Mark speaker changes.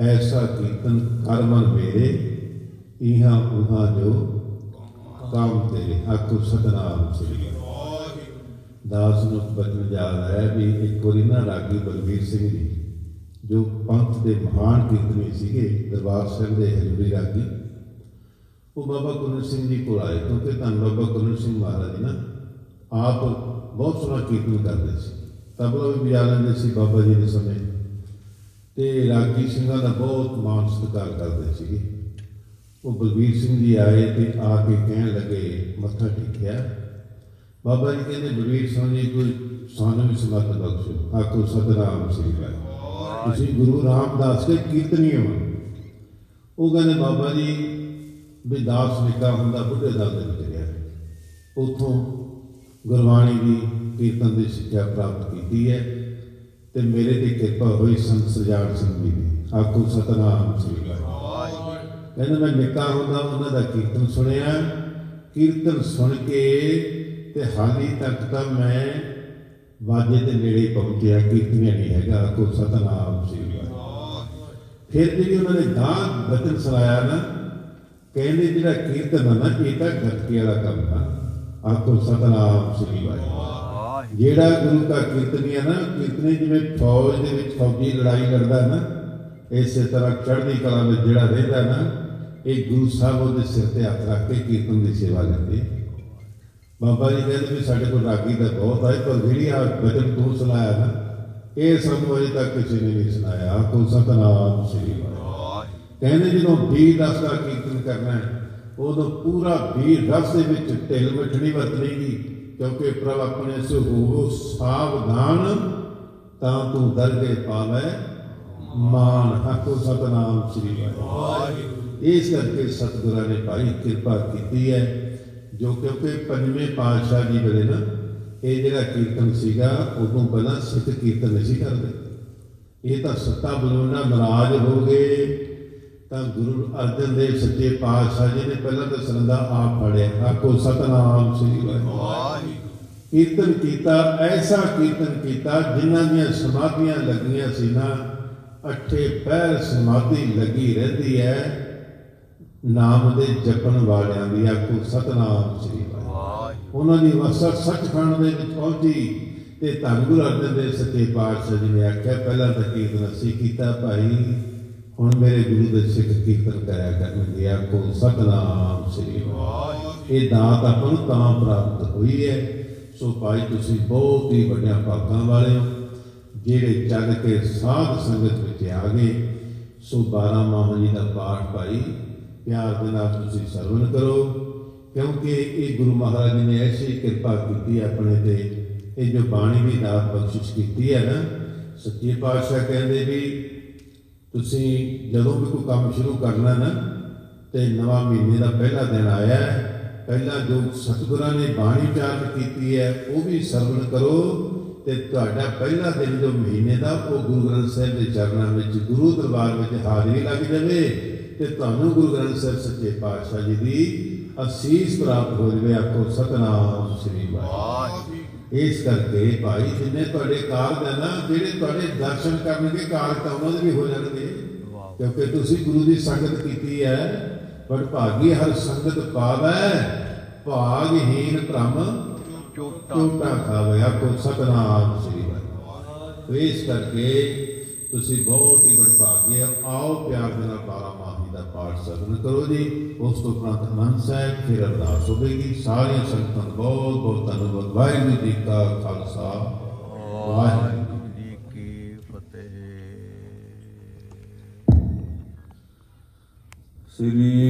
Speaker 1: ਐਸਾ ਕੀਰਤਨ ਕਰ ਕਰਮਨ ਮੇਰੇ, ਇਹਾਂ ਉਹਾਂ ਜੋ ਕੰਮ ਤੇਰੇ ਆਕੋ ਸਤਨਾਮ ਸ੍ਰੀ ਦਾਸ ਨੂੰ ਬਚਨ ਜਾ ਰਿਹਾ ਵੀ ਇੱਕ ਵਾਰੀ ਨਾ ਰਾਗੀ ਬਲਵੀਰ ਸਿੰਘ ਜੀ, ਜੋ ਪੰਥ ਦੇ ਮਹਾਨ ਕੀਰਤਨੀ ਸੀਗੇ, ਦਰਬਾਰ ਸਾਹਿਬ ਦੇ ਹਜ਼ੂਰੀ ਰਾਗੀ। ਉਹ ਬਾਬਾ ਗੁਰੂ ਸਿੰਘ ਜੀ ਕੋਲ ਆਏ, ਕਿਉਂਕਿ ਧੰਨ ਬਾਬਾ ਗੁਰੂ ਸਿੰਘ ਮਹਾਰਾਜ ਨਾ ਆਪ ਬਹੁਤ ਸੋਹਣਾ ਕੀਰਤਨ ਕਰਦੇ ਸੀ। ਤਬਲਾ ਵੀ ਵਜਾ ਲੈਂਦੇ ਸੀ ਬਾਬਾ ਜੀ ਦੇ ਸਮੇਂ। ਤੇ ਰਾਗੀ ਸਿੰਘਾਂ ਦਾ ਬਹੁਤ ਮਾਣ ਸਤਿਕਾਰ ਕਰਦੇ ਸੀਗੇ। ਉਹ ਬਲਬੀਰ ਸਿੰਘ ਜੀ ਆਏ ਤੇ ਆ ਕੇ ਕਹਿਣ ਲੱਗੇ, ਮੱਥਾ ਟੇਕਿਆ। ਬਾਬਾ ਜੀ ਕਹਿੰਦੇ, ਬਲਬੀਰ ਸਿੰਘ ਜੀ, ਕੋਈ ਸਾਨੂੰ ਵੀ ਸਮਤ ਬਖਸ਼ੋ। ਆਖੋ, ਸਤਨਾਮ ਸ੍ਰੀ ਵਾਹਿਗੁਰੂ ਤੁਸੀਂ ਗੁਰੂ ਰਾਮਦਾਸ ਦੇ ਕੀਰਤਨੀ ਹੋ। ਉਹ ਕਹਿੰਦੇ, ਬਾਬਾ ਜੀ, ਵੀ ਦਾਸ ਨਿਕਾ ਹੁੰਦਾ, ਬੁੱਢੇ ਦਾ ਦੇ ਕਰਿਆ। ਰਿਹਾ ਉਥੋਂ ਗੁਰਬਾਣੀ ਦੀ ਕੀਰਤਨ ਦੀ ਸਿੱਖਿਆ ਪ੍ਰਾਪਤ ਕੀਤੀ ਹੈ। ਤੇ ਮੇਰੇ ਤੇ ਕਿਰਪਾ ਹੋਈ ਸੰਤ ਸਰਜਾਨ ਸਿੰਘ ਜੀ ਦੀ ਆਖੋ ਸਤਨਾਮ ਸ੍ਰੀ ਵਾਹਿਗੁਰੂ ਕਹਿੰਦਾ ਮੈਂ ਨਿੱਕਾ ਹੁੰਦਾ ਉਹਨਾਂ ਦਾ ਕੀਰਤਨ ਸੁਣਿਆ ਕੀਰਤਨ ਸੁਣ ਕੇ ਤੇ ਹਾਲੀ ਤੱਕ ਤਾਂ ਮੈਂ ਵਾਜੇ ਦੇ ਨੇੜੇ ਪਹੁੰਚਿਆ ਕੀਰਤਨੀਆ ਨਹੀਂ ਹੈਗਾ ਆਖੋ ਸਤਨਾਮ ਸ੍ਰੀ ਵਾਹਿਗੁਰੂ ਫਿਰ ਜਿਹੜੀ ਉਹਨਾਂ ਨੇ ਦਾਨ ਬਚਨ ਸੁਣਾਇਆ ਨਾ ਕਹਿੰਦੇ ਜਿਹੜਾ ਕੀਰਤਨ ਆ ਨਾ ਇਹ ਤਾਂ ਗੱਤਕੇ ਵਾਲਾ ਕੰਮ ਆ ਆਖੋ ਸਤਨਾਮ ਸ੍ਰੀ ਵਾਹਿਗੁਰੂ ਜਿਹੜਾ ਗੁਰੂ ਦਾ ਕੀਰਤਨੀ ਆ ਨਾ, ਕੀਰਤਨੀ ਜਿਵੇਂ ਫੌਜ ਦੇ ਵਿੱਚ ਫੌਜੀ ਲੜਾਈ ਲੜਦਾ ਨਾ, ਇਸੇ ਤਰ੍ਹਾਂ ਚੜ੍ਹਦੀ ਕਲਾ ਵਿੱਚ ਜਿਹੜਾ ਰਹਿੰਦਾ ਨਾ, ਇਹ ਗੁਰੂ ਸਾਹਿਬ ਉਹਦੇ ਸਿਰ ਤੇ ਹੱਥ ਰੱਖ ਕੇ ਕੀਰਤਨ ਦੀ ਸੇਵਾ ਲੈਂਦੇ ਬਾਬਾ ਜੀ ਕਹਿੰਦੇ ਵੀ ਸਾਡੇ ਕੋਲ ਰਾਗੀ ਦਾ ਬਹੁਤ ਆਏ, ਪਰ ਜਿਹੜੀ ਆ ਬਚਨ ਤੂੰ ਸੁਣਾਇਆ ਨਾ, ਇਹ ਸਾਨੂੰ ਅਜੇ ਤੱਕ ਕਿਸੇ ਨੇ ਨਹੀਂ ਸੁਣਾਇਆ। ਆਖੋ ਸਤਨਾਮ ਸ੍ਰੀ ਵਾਹਿਗੁਰੂ। ਕਹਿੰਦੇ ਜਦੋਂ ਵੀਰ ਰਸ ਦਾ ਕੀਰਤਨ ਕਰਨਾ ਹੈ, ਉਦੋਂ ਪੂਰਾ ਵੀਰ ਰਸ ਦੇ ਵਿੱਚ ਢਿੱਲ ਮਿਠਣੀ ਵਰਤਣੀਗੀ ਕਿਉਂਕਿ ਪ੍ਰਭ ਆਪਣੇ ਸੇ ਹੋਵੋ ਸਾਵਧਾਨ, ਤਾਂ ਤੂੰ ਦਰਗੇ ਪਾਵੇ ਮਾਨ ਹਕੋ ਸਤਨਾਮ ਸ੍ਰੀ ਵਾਹਿਗੁਰੂ। ਇਸ ਕਰਕੇ ਸਤਿਗੁਰਾਂ ਨੇ ਭਾਈ ਕਿਰਪਾ ਕੀਤੀ ਹੈ, ਜੋ ਕਿਉਂਕਿ ਪੰਜਵੇਂ ਪਾਤਸ਼ਾਹ ਜੀ ਵੇਲੇ ਨਾ, ਇਹ ਜਿਹੜਾ ਕੀਰਤਨ ਸੀਗਾ, ਉਦੋਂ ਪਹਿਲਾਂ ਸਿੱਖ ਕੀਰਤਨ ਨਹੀਂ ਸੀ ਕਰਦੇ। ਇਹ ਤਾਂ ਸੱਤਾ ਬਲੋਨਾ ਨਾਰਾਜ਼ ਹੋ ਗਏ। ਤਾਂ ਗੁਰੂ ਅਰਜਨ ਦੇਵ ਸੱਚੇ ਪਾਤਸ਼ਾਹ ਜੀ ਨੇ ਪਹਿਲਾਂ ਤਾਂ ਸਰੰਦਾ ਆਪ ਫੜਿਆ ਆਖੋ ਸਤਨਾਮ ਸ੍ਰੀ ਵਾਹਿਗੁਰੂ। ਕੀਰਤਨ ਕੀਤਾ ਐਸਾ ਕੀਰਤਨ ਕੀਤਾ ਜਿਨ੍ਹਾਂ ਦੀਆਂ ਸਮਾਧੀਆਂ ਲੱਗੀਆਂ ਸੀ ਨਾ ਅੱਠੇ ਪੈਰ ਸਮਾਧੀ ਲੱਗੀ ਰਹਿੰਦੀ ਹੈ ਨਾਮ ਦੇ ਜਪਣ ਵਾਲਿਆਂ ਦੀ ਆਖੋ ਸਤਨਾਮ ਸ੍ਰੀ ਵਾਹਿਗੁਰੂ। ਉਹਨਾਂ ਦੀ ਵਸਤ ਸੱਚਖੰਡ ਦੇ ਵਿੱਚ ਪਹੁੰਚੀ ਤੇ ਧੰਨ ਗੁਰੂ ਅਰਜਨ ਦੇਵ ਸੱਚੇ ਪਾਤਸ਼ਾਹ ਜੀ ਨੇ ਆਖਿਆ ਪਹਿਲਾਂ ਤਾਂ ਕੀਰਤਨ ਅਸੀਂ ਕੀਤਾ ਭਾਈ ਹੁਣ ਮੇਰੇ ਗੁਰੂ ਦੇ ਸਿੱਖ ਕੀਰਤਨ ਕਰਿਆ ਕਰਨਗੇ ਆਖੋ ਸਤਨਾਮ ਸ੍ਰੀ ਵਾਹਿਗੁਰੂ। ਇਹ ਦਾਤ ਆਪਾਂ ਨੂੰ ਤਾਂ ਪ੍ਰਾਪਤ ਹੋਈ ਹੈ ਸੋ ਭਾਈ, ਤੁਸੀਂ ਬਹੁਤ ਹੀ ਵੱਡਿਆਂ ਭਾਗਾਂ ਵਾਲੇ ਹੋ ਜਿਹੜੇ ਚੱਲ ਕੇ ਸਾਧ ਸੰਗਤ ਵਿੱਚ ਆ ਗਏ, ਸੋ 12 ਮਾਹ ਜੀ ਦਾ ਪਾਠ ਭਾਈ, ਪਿਆਰ ਦੇ ਨਾਲ ਤੁਸੀਂ ਸਰਵਣ ਕਰੋ, ਕਿਉਂਕਿ ਇਹ ਗੁਰੂ ਮਹਾਰਾਜ ਜੀ ਨੇ ਐਸੀ ਕਿਰਪਾ ਕੀਤੀ ਆਪਣੇ ਤੇ, ਇਹ ਜੋ ਬਾਣੀ ਦੀ ਦਾਤ ਬਖਸ਼ਿਸ਼ ਕੀਤੀ ਹੈ ਨਾ, ਸੱਚੇ ਪਾਤਸ਼ਾਹ ਕਹਿੰਦੇ ਵੀ ਤੁਸੀਂ ਜਦੋਂ ਵੀ ਕੋਈ ਕੰਮ ਸ਼ੁਰੂ ਕਰਨਾ ਨਾ, ਤੇ ਨਵਾਂ ਮਹੀਨੇ ਦਾ ਪਹਿਲਾ ਦਿਨ ਆਇਆ ਹੈ ਪਹਿਲਾਂ ਜੋ ਸਤਿਗੁਰਾਂ ਨੇ ਬਾਣੀ ਉਚਾਰਨ ਕੀਤੀ ਹੈ ਉਹ ਵੀ ਸਰਵਣ ਕਰੋ ਤੇ ਤੁਹਾਡਾ ਪਹਿਲਾ ਦਿਨ ਜੋ ਮਹੀਨੇ ਦਾ ਉਹ ਗੁਰੂ ਗ੍ਰੰਥ ਸਾਹਿਬ ਦੇ ਚਰਨਾਂ ਵਿੱਚ ਗੁਰੂ ਦਰਬਾਰ ਵਿੱਚ ਹਾਜ਼ਰੀ ਲੱਗ ਜਾਵੇ ਤੇ ਤੁਹਾਨੂੰ ਗੁਰੂ ਗ੍ਰੰਥ ਸਾਹਿਬ ਸੱਚੇ ਪਾਤਸ਼ਾਹ ਜੀ ਦੀ ਅਸੀਸ ਪ੍ਰਾਪਤ ਹੋ ਜਾਵੇ। ਆਖੋ ਸਤਨਾਮ ਸ੍ਰੀ ਵਾਹਿਗੁਰੂ। ਇਸ ਕਰਕੇ ਭਾਈ ਜਿੰਨੇ ਤੁਹਾਡੇ ਕਾਰਜ ਹੈ ਨਾ ਜਿਹੜੇ ਤੁਹਾਡੇ ਦਰਸ਼ਨ ਕਰਨਗੇ ਕਾਰਜ ਤਾਂ ਉਹਨਾਂ ਦੇ ਵੀ ਹੋ ਜਾਣਗੇ। ਕਿਉਂਕਿ ਤੁਸੀਂ ਗੁਰੂ ਦੀ ਸੰਗਤ ਕੀਤੀ ਹੈ ਪਰ ਭਾਗੀ ਹਰ ਸੰਗਤ ਪਾਵੈ ਭਾਗਹੀਨ ਭ੍ਰਮ ਝੂਟਾ ਖਾਵੇ ਆਖੋ ਸਤਨਾਮ ਸ੍ਰੀ ਵਾਹਿਗੁਰੂ। ਇਸ ਕਰਕੇ ਤੁਸੀਂ ਬਹੁਤ ਹੀ ਬੜ ਭਾਗੇ ਹੋ। ਆਓ ਪਿਆਰ ਦੇ ਨਾਲ ਬਾਰਾ ਮਾਹੀ ਦਾ ਪਾਠ ਸਰਨ ਕਰੋ ਜੀ। ਉਸ ਤੋਂ ਉਪਰੰਤ ਅਨੰਦ ਸਾਹਿਬ ਫਿਰ ਅਰਦਾਸ ਹੋਵੇਗੀ। ਸਾਰੀਆਂ ਸੰਗਤਾਂ ਬਹੁਤ ਬਹੁਤ ਧੰਨਵਾਦ। ਵਾਹਿਗੁਰੂ ਜੀ ਕਾ ਖਾਲਸਾ। ਵਾਹਿਗੁਰੂ
Speaker 2: ਵਾਹਿਗੁਰੂ ਜੀ ਕੀ ਫਤਿਹ।
Speaker 3: ਸ੍ਰੀ